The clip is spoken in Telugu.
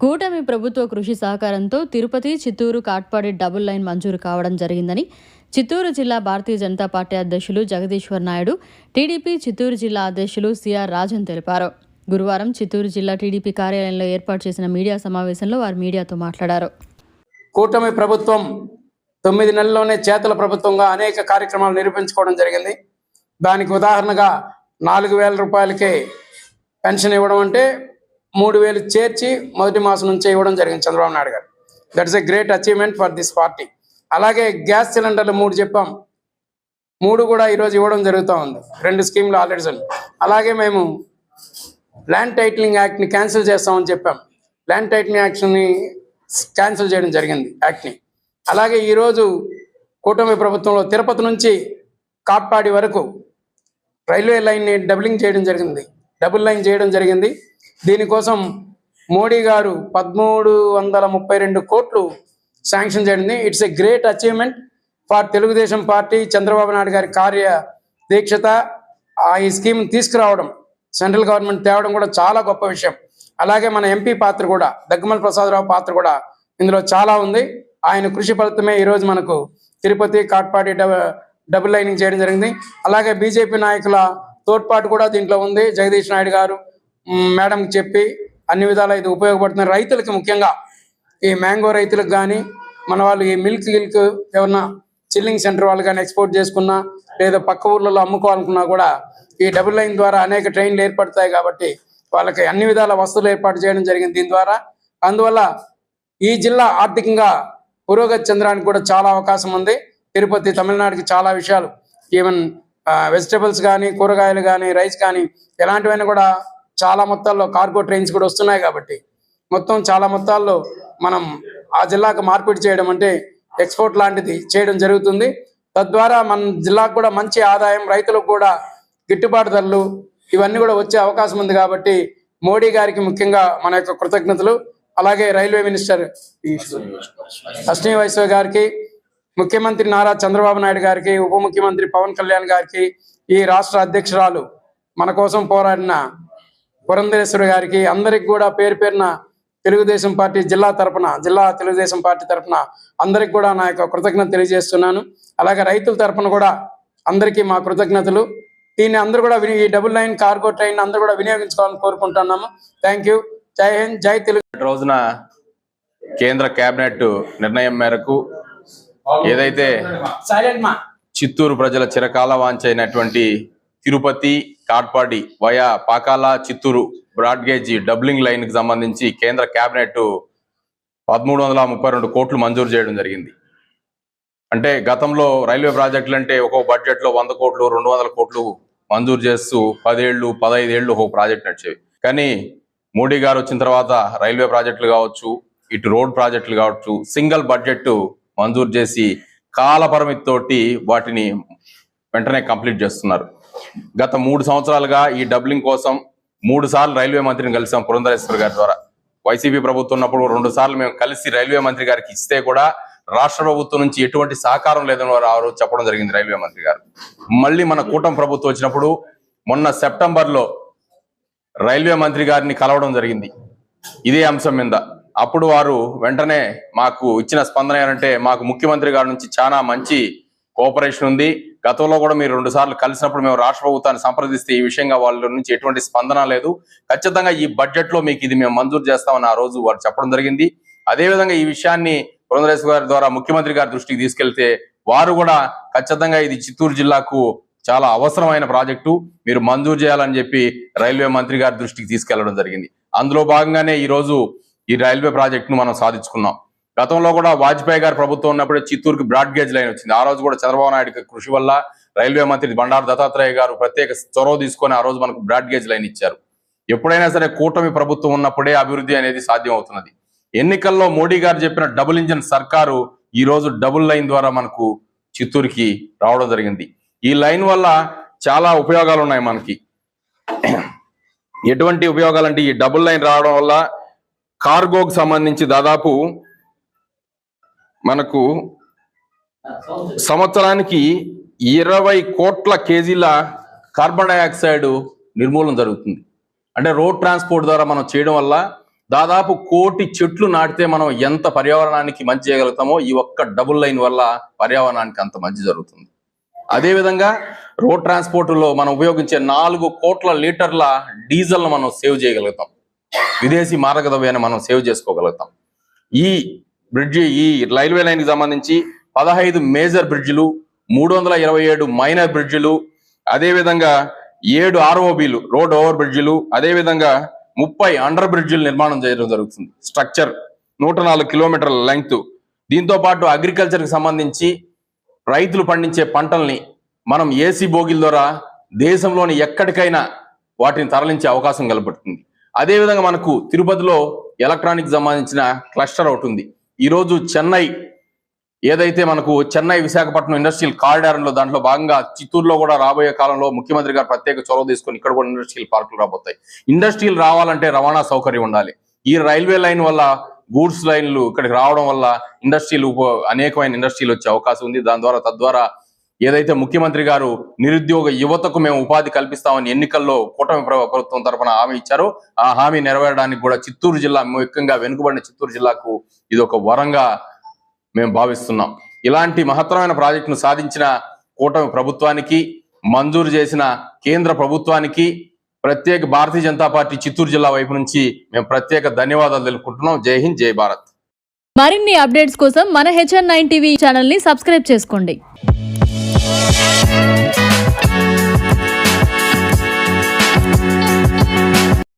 కూటమి ప్రభుత్వ కృషి సహకారంతో తిరుపతి చిత్తూరు కాట్పాడి డబుల్ లైన్ మంజూరు కావడం జరిగిందని చిత్తూరు జిల్లా భారతీయ జనతా పార్టీ అధ్యక్షులు జగదీశ్వర్ నాయుడు టీడీపీ చిత్తూరు జిల్లా అధ్యక్షులు సిఆర్ రాజన్ తెలిపారు. గురువారం చిత్తూరు జిల్లా టీడీపీ కార్యాలయంలో ఏర్పాటు చేసిన మీడియా సమావేశంలో వారు మీడియాతో మాట్లాడారు. కూటమి ప్రభుత్వం తొమ్మిది నెలల్లోనే చేతల ప్రభుత్వంగా అనేక కార్యక్రమాలు నిరూపించుకోవడం జరిగింది. దానికి ఉదాహరణగా నాలుగు వేల రూపాయలకే పెన్షన్ ఇవ్వడం అంటే మూడు వేలు చేర్చి మొదటి మాసం నుంచే ఇవ్వడం జరిగింది Chandrababu Naidu garu. That's a great achievement for this party అలాగే గ్యాస్ సిలిండర్లు మూడు చెప్పాం. మూడు కూడా ఈరోజు ఇవ్వడం జరుగుతూ ఉంది. రెండు స్కీమ్లు ఆల్రెడీ ఉన్నాయి. అలాగే మేము ల్యాండ్ టైటిలింగ్ యాక్ట్ని క్యాన్సిల్ చేస్తామని చెప్పాం. ల్యాండ్ టైటిలింగ్ యాక్ట్ని క్యాన్సిల్ చేయడం జరిగింది యాక్ట్ని అలాగే ఈరోజు కూటమి ప్రభుత్వంలో తిరుపతి నుంచి కాట్పాడి వరకు రైల్వే లైన్ని డబులింగ్ చేయడం జరిగింది. డబుల్ లైన్ చేయడం జరిగింది. దీనికోసం మోడీ గారు పదమూడు వందల ముప్పై రెండు కోట్లు sanction చేయడింది it's a great achievement for Telugu Desam party Chandrababu Naidu గారి కార్య దీక్షత. ఆ ఈ స్కీమ్ తీసుకురావడం సెంట్రల్ గవర్నమెంట్ తేవడం కూడా చాలా గొప్ప విషయం. అలాగే మన ఎంపీ పాత్ర కూడా దగ్గమల్ ప్రసాదరావు పాత్ర కూడా ఇందులో చాలా ఉంది. ఆయన కృషి ఫలితమే ఈరోజు మనకు తిరుపతి కాట్పాడి డబ డబుల్ లైనింగ్ చేయడం జరిగింది. అలాగే బీజేపీ నాయకుల తోడ్పాటు కూడా దీంట్లో ఉంది. జగదీష్ నాయుడు గారు మేడం మేడంకి చెప్పి అన్ని విధాలు అయితే ఉపయోగపడుతుంది. రైతులకి ముఖ్యంగా ఈ మ్యాంగో రైతులకు కానీ మన వాళ్ళు ఈ మిల్క్ గిల్క్ ఏమన్నా చిల్లింగ్ సెంటర్ వాళ్ళు కానీ ఎక్స్పోర్ట్ చేసుకున్నా లేదా పక్క ఊర్లలో అమ్ముకోవాలనుకున్నా కూడా ఈ డబుల్ లైన్ ద్వారా అనేక ట్రైన్లు ఏర్పడతాయి కాబట్టి వాళ్ళకి అన్ని విధాల వస్తువులు ఏర్పాటు చేయడం జరిగింది దీని ద్వారా. అందువల్ల ఈ జిల్లా ఆర్థికంగా పురోగతి చెందడానికి కూడా చాలా అవకాశం ఉంది. తిరుపతి తమిళనాడుకి చాలా విషయాలు. ఈవెన్ వెజిటబుల్స్ కానీ కూరగాయలు కానీ రైస్ కానీ ఎలాంటివైనా కూడా చాలా మొత్తాల్లో కార్గో ట్రైన్స్ కూడా వస్తున్నాయి కాబట్టి మొత్తం చాలా మొత్తాల్లో మనం ఆ జిల్లాకు మార్పిడి చేయడం అంటే ఎక్స్పోర్ట్ లాంటిది చేయడం జరుగుతుంది. తద్వారా మన జిల్లాకు కూడా మంచి ఆదాయం రైతులకు కూడా గిట్టుబాటు ధరలు ఇవన్నీ కూడా వచ్చే అవకాశం ఉంది కాబట్టి మోడీ గారికి ముఖ్యంగా మన యొక్క కృతజ్ఞతలు. అలాగే రైల్వే మినిస్టర్ అశ్విని వైశ్వ గారికి ముఖ్యమంత్రి నారా చంద్రబాబు నాయుడు గారికి ఉప ముఖ్యమంత్రి పవన్ కళ్యాణ్ గారికి ఈ రాష్ట్ర అధ్యక్షురాలు మన కోసం పోరాడిన పురంధరేశ్వరి గారికి అందరికి కూడా పేరు పేరున తెలుగుదేశం పార్టీ జిల్లా తరపున జిల్లా తెలుగుదేశం పార్టీ తరపున అందరికి కూడా నా యొక్క కృతజ్ఞత తెలియజేస్తున్నాను. అలాగే రైతుల తరపున కూడా అందరికీ మా కృతజ్ఞతలు. దీన్ని అందరూ కూడా విని- ఈ డబుల్ లైన్ కార్గో ట్రైన్ అందరూ కూడా వినియోగించుకోవాలని కోరుకుంటున్నాము. థ్యాంక్ యూ జై హింద్ జై తెలుగు రోజున కేంద్ర కేబినెట్ నిర్ణయం మేరకు ఏదైతే సైలెంట్ మా. చిత్తూరు ప్రజల చిరకాల వాంచైనటువంటి Tirupati Katpadi via Pakala Chittoor broad gauge doubling లైన్కి సంబంధించి కేంద్ర కేబినెట్ పదమూడు వందల ముప్పై రెండు కోట్లు మంజూరు చేయడం జరిగింది. అంటే గతంలో రైల్వే ప్రాజెక్టులు అంటే ఒక్కో బడ్జెట్లో వంద కోట్లు రెండు వందల కోట్లు మంజూరు చేస్తూ పదేళ్ళు పదహైదేళ్ళు ఒక ప్రాజెక్ట్ నడిచేవి. కానీ మోడీ గారు వచ్చిన తర్వాత రైల్వే ప్రాజెక్టులు కావచ్చు ఇటు రోడ్ ప్రాజెక్టులు కావచ్చు సింగిల్ బడ్జెట్ మంజూరు చేసి కాల తోటి వాటిని వెంటనే కంప్లీట్ చేస్తున్నారు. గత మూడు సంవత్సరాలుగా ఈ డబ్లింగ్ కోసం మూడు సార్లు రైల్వే మంత్రిని కలిసాం పురంధరేశ్వర్ గారి ద్వారా. వైసీపీ ప్రభుత్వం ఉన్నప్పుడు రెండు సార్లు మేము కలిసి రైల్వే మంత్రి గారికి ఇస్తే కూడా రాష్ట్ర ప్రభుత్వం నుంచి ఎటువంటి సహకారం లేదని వారు ఆ రోజు చెప్పడం జరిగింది రైల్వే మంత్రి గారు. మళ్ళీ మన కూటమి ప్రభుత్వం వచ్చినప్పుడు మొన్న సెప్టెంబర్లో రైల్వే మంత్రి గారిని కలవడం జరిగింది. ఇదే అంశం మీద. అప్పుడు వారు వెంటనే మాకు ఇచ్చిన స్పందన ఏంటంటే మాకు ముఖ్యమంత్రి గారి నుంచి చాలా మంచి కోఆపరేషన్ ఉంది. గతంలో కూడా మీరు రెండు సార్లు కలిసినప్పుడు మేము రాష్ట్ర ప్రభుత్వాన్ని సంప్రదిస్తే ఈ విషయంగా వాళ్ళ నుంచి ఎటువంటి స్పందన లేదు. ఖచ్చితంగా ఈ బడ్జెట్లో మీకు ఇది మేము మంజూరు చేస్తామని ఆ రోజు వారు చెప్పడం జరిగింది. అదేవిధంగా ఈ విషయాన్ని పురంధరేశ్వర గారి ద్వారా ముఖ్యమంత్రి గారి దృష్టికి తీసుకెళ్తే వారు కూడా ఖచ్చితంగా ఇది చిత్తూరు జిల్లాకు చాలా అవసరమైన ప్రాజెక్టు. మీరు మంజూరు చేయాలని చెప్పి రైల్వే మంత్రి గారి దృష్టికి తీసుకెళ్ళడం జరిగింది. అందులో భాగంగానే ఈ రోజు ఈ రైల్వే ప్రాజెక్టును మనం సాధించుకున్నాం. గతంలో కూడా వాజ్పేయి గారి ప్రభుత్వం ఉన్నప్పుడు చిత్తూరుకి బ్రాడ్ గేజ్ లైన్ వచ్చింది. ఆ రోజు కూడా చంద్రబాబు నాయుడు కృషి వల్ల రైల్వే మంత్రి బండారు దత్తాత్రేయ గారు ప్రత్యేక చొరవ తీసుకొని ఆ రోజు మనకు బ్రాడ్ గేజ్ లైన్ ఇచ్చారు. ఎప్పుడైనా సరే కూటమి ప్రభుత్వం ఉన్నప్పుడే అభివృద్ధి అనేది సాధ్యం అవుతున్నది ఎన్నికల్లో మోడీ గారు చెప్పిన డబుల్ ఇంజిన్ సర్కారు ఈ రోజు డబుల్ లైన్ ద్వారా మనకు చిత్తూరుకి రావడం జరిగింది. ఈ లైన్ వల్ల చాలా ఉపయోగాలు ఉన్నాయి మనకి. ఎటువంటి ఉపయోగాలు అంటే ఈ డబుల్ లైన్ రావడం వల్ల కార్గోకు సంబంధించి దాదాపు మనకు సంవత్సరానికి ఇరవై కోట్ల కేజీల కార్బన్ డైఆక్సైడ్ నిర్మూలన జరుగుతుంది. అంటే రోడ్ ట్రాన్స్పోర్ట్ ద్వారా మనం చేయడం వల్ల దాదాపు కోటి చెట్లు నాటితే మనం ఎంత పర్యావరణానికి మంచి చేయగలుగుతామో ఈ ఒక్క డబుల్ లైన్ వల్ల పర్యావరణానికి అంత మంచి జరుగుతుంది. అదేవిధంగా రోడ్ ట్రాన్స్పోర్ట్లో మనం ఉపయోగించే నాలుగు కోట్ల లీటర్ల డీజిల్ను మనం సేవ్ చేయగలుగుతాం. విదేశీ మారక ద్రవ్యాన్ని మనం సేవ్ చేసుకోగలుగుతాం. ఈ బ్రిడ్జి ఈ రైల్వే లైన్కి సంబంధించి పదహైదు మేజర్ బ్రిడ్జిలు మూడు వందల ఇరవై ఏడు మైనర్ బ్రిడ్జిలు అదేవిధంగా ఏడు ఆర్ఓబీలు రోడ్ ఓవర్ బ్రిడ్జిలు అదేవిధంగా ముప్పై అండర్ బ్రిడ్జిలు నిర్మాణం చేయడం జరుగుతుంది. స్ట్రక్చర్ నూట నాలుగు కిలోమీటర్ల లెంగ్త్. దీంతో పాటు అగ్రికల్చర్కి సంబంధించి రైతులు పండించే పంటల్ని మనం ఏసీ బోగిల ద్వారా దేశంలోని ఎక్కడికైనా వాటిని తరలించే అవకాశం కలపడుతుంది. అదేవిధంగా మనకు తిరుపతిలో ఎలక్ట్రానిక్ సంబంధించిన క్లస్టర్ ఒకటి ఉంది. ఈరోజు చెన్నై ఏదైతే మనకు చెన్నై విశాఖపట్నం ఇండస్ట్రియల్ కారిడార్లో దాంట్లో భాగంగా చిత్తూరులో కూడా రాబోయే కాలంలో ముఖ్యమంత్రి గారు ప్రత్యేక చొరవ తీసుకొని ఇక్కడ కూడా ఇండస్ట్రియల్ పార్కులు రాబోతాయి. ఇండస్ట్రియల్ రావాలంటే రవాణా సౌకర్యం ఉండాలి. ఈ రైల్వే లైన్ వల్ల గూడ్స్ లైన్లు ఇక్కడికి రావడం వల్ల ఇండస్ట్రీలు అనేకమైన ఇండస్ట్రీలు వచ్చే అవకాశం ఉంది. దాని ద్వారా తద్వారా ఏదైతే ముఖ్యమంత్రి గారు నిరుద్యోగ యువతకు మేము ఉపాధి కల్పిస్తామని ఎన్నికల్లో కూటమి ప్రభుత్వం తరఫున హామీ ఇచ్చారో ఆ హామీ నెరవేరడానికి కూడా చిత్తూరు జిల్లా ముఖ్యంగా వెనుకబడిన చిత్తూరు జిల్లాకు ఇది ఒక వరంగా మేము భావిస్తున్నాం. ఇలాంటి మహత్తరమైన ప్రాజెక్టును సాధించిన కూటమి ప్రభుత్వానికి మంజూరు చేసిన కేంద్ర ప్రభుత్వానికి ప్రత్యేక భారతీయ జనతా పార్టీ చిత్తూరు జిల్లా వైపు నుంచి మేము ప్రత్యేక ధన్యవాదాలు తెలుపుకుంటున్నాం. జై హింద్ జై భారత్. మరిన్ని అప్డేట్స్ కోసం మన హెచ్ఎన్ నైన్ టీవీ ఛానల్ని సబ్స్క్రైబ్ చేసుకోండి. Oh, oh, oh, oh,